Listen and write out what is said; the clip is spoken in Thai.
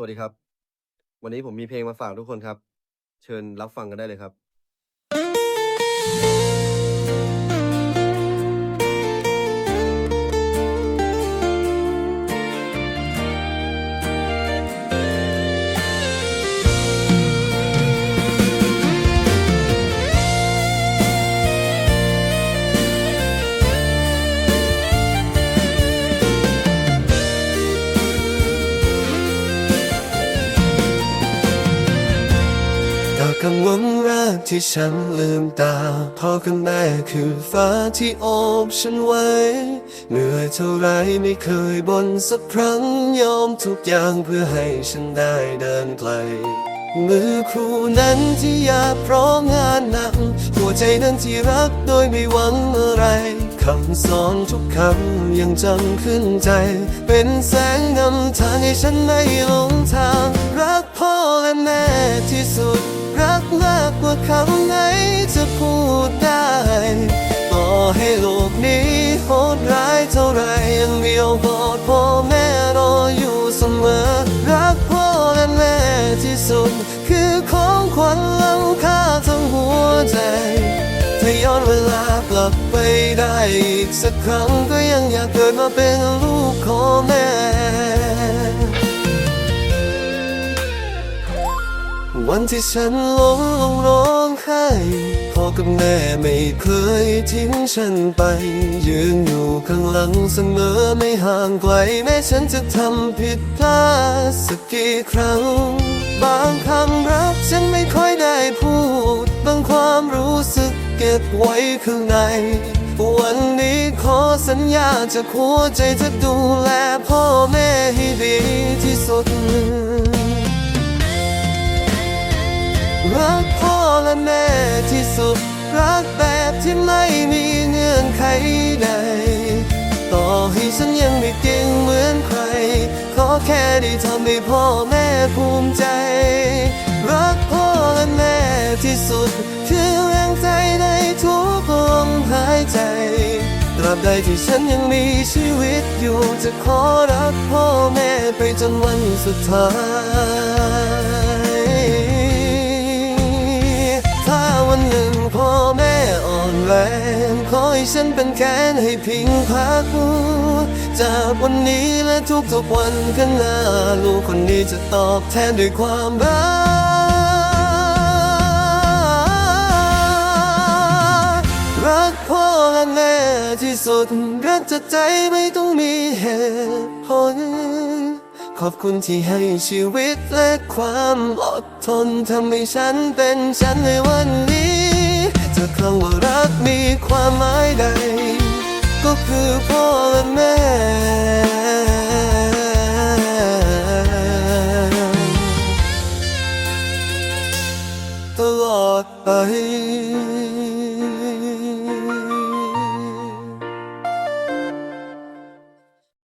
สวัสดีครับ วันนี้ผมมีเพลงมาฝากทุกคนครับ เชิญรับฟังกันได้เลยครับ กังวลแรกที่ฉันลืมตาพ่อกับแม่คือฟ้าที่โอบฉันไว้ เหนื่อยเท่าไรไม่เคยบ่นสักครั้งยอมทุกอย่างเพื่อให้ฉันได้เดินไกล มือครูนั้นที่อยากเพราะงานหนัก หัวใจนั้นที่รักโดยไม่หวังอะไร คำสอนทุกคำยังจำขึ้นใจ เป็นแสงนำทางให้ฉันไม่หลงทาง รักพ่อและแม่ที่สุด รักมากกว่าคำไหนจะพูดได้ ต่อให้โลกนี้โหดร้ายเท่าไรยังมีเอากอ อของขวัญล้ำค่าทั้งหัวใจถ้าย้อนเวลากลับไปได้อีกสักครั้งก็ยังอยากเกิดมาเป็นลูกของแม่ วันที่ฉันหลงลงร้องไห้พ่อกับแม่ไม่เคยทิ้งฉันไป ยืนอยู่ข้างหลังเสมอไม่ห่างไกลแม้ฉันจะทำผิดพลาดสักกี่ครั้ง บางคำรักฉันไม่ค่อยได้พูด บางความรู้สึกเก็บไว้ข้างใน วันนี้ขอสัญญาจะหัวใจจะดูแลพ่อแม่ให้ดีที่สุด รักพ่อและแม่ที่สุด รักแบบที่ไม่มีเงื่อนไขใด ต่อให้ฉันยังไม่เก่งเหมือนใคร ขอแค่ได้ทำให้พ่อแม่ภูมิใจ รักพ่อและแม่ที่สุด คือแรงใจในทุกลมหายใจตราบใดที่ฉันยังมีชีวิตอยู่ จะขอรักพ่อแม่ไปจนวันสุดท้าย แรงขอให้ฉันเป็นแขนให้พิงพัก จากวันนี้และทุกๆวันข้างหน้า ลูกคนนี้จะตอบแทนด้วยความรัก รักพ่อและแม่ที่สุด รักจากใจไม่ต้องมีเหตุผล ขอบคุณที่ให้ชีวิตและความอดทนทำให้ฉันเป็นฉันในวันนี้ จะคำว่ารักมีความหมายใด ก็คือพ่อและแม่ ตลอดไป